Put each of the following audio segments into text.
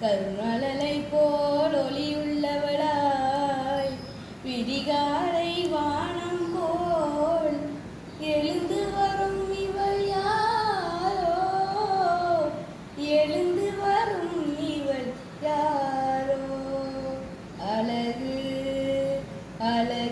கருணலலை போல் ஒளியுள்ளவளாய் விடிகாலை வானம் போல் எழுந்து வரும் இவள் யாரோ? எழுந்து வரும் இவள் யாரோ? அழகு அழகு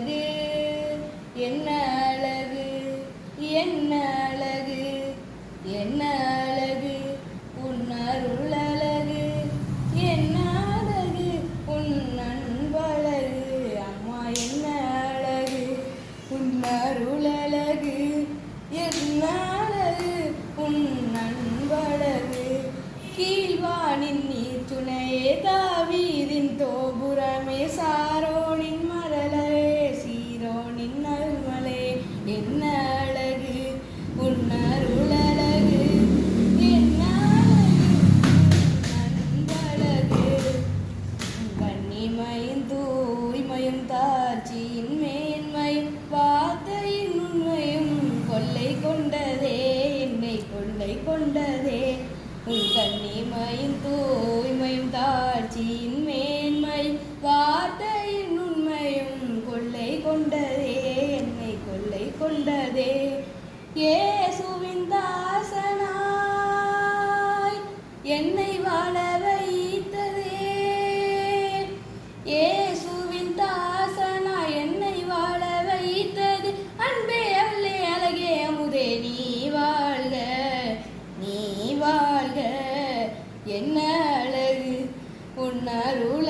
கீழ்வானின் நீர் துணையே தாவீதின் தோபுரமே உண்மையும் தூய்மையும் தாழ்ச்சியின் மேன்மை வார்த்தையின் உண்மையும் கொள்ளை கொண்டதே என்னை கொள்ளை கொண்டதே. ஏசுவின் தாசனாய் என்னை என்ன அழகு? உன் அருள்